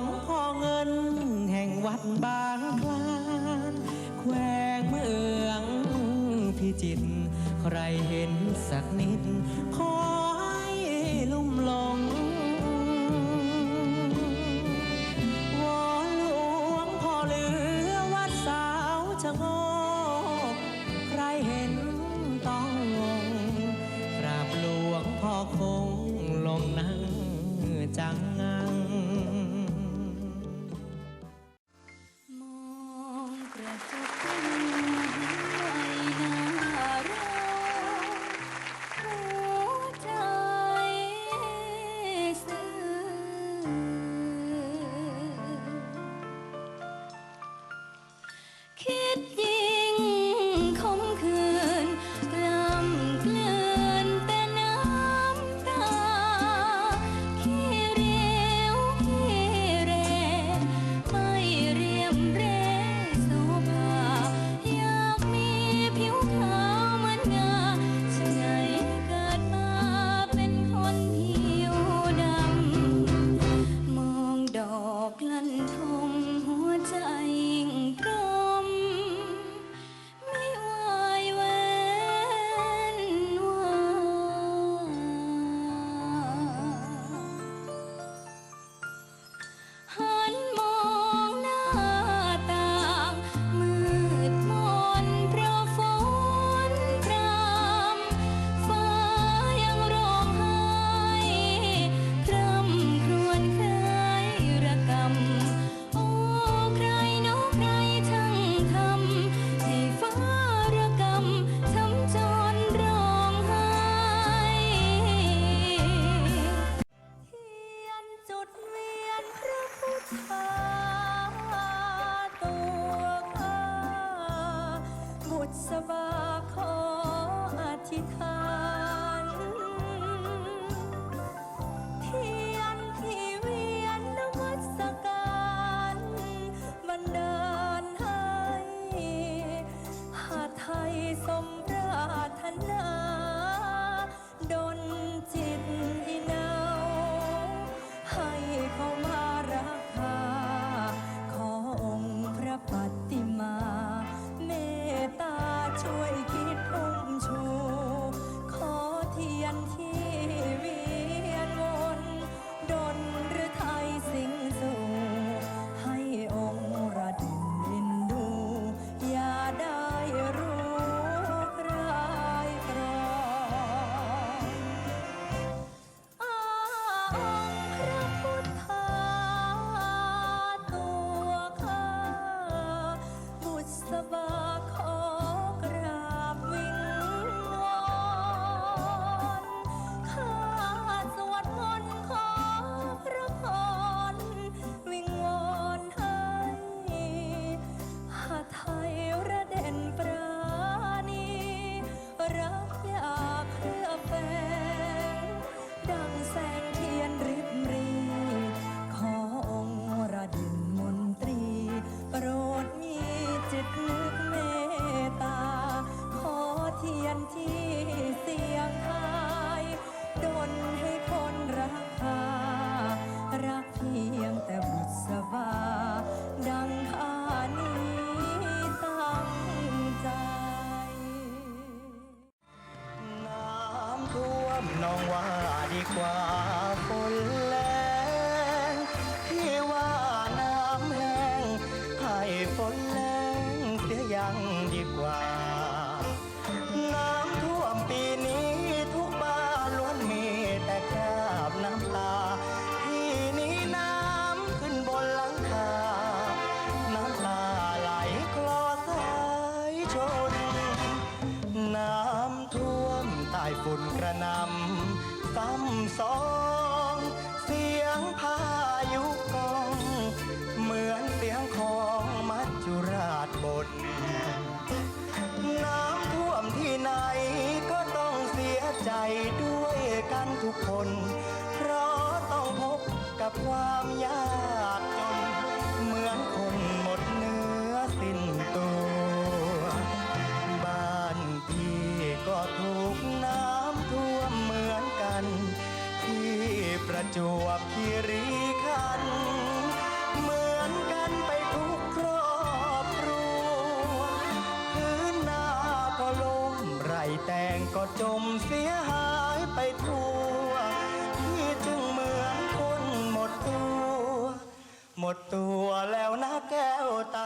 งพ่อเงิน แห่งวัดบางคลานแขวงเมืองพิจิตรใครเห็นสักนิด ขอให้ลุ่มหลงายฝุ่นกระนำซ้ำสอง เสียงพายุกอง เหมือนเสียงของมัจจุราชบนน้ำท่วมที่ไหนก็ต้องเสียใจด้วย จวบคีรีขัน เหมือนกันไปทุกครอบครัวพื้นนาก็ล้มไรแตงก็จมเสียหายไปทั่วที่จึงเหมือนคนหมดตัว หมดตัวแล้วนะแก้วตา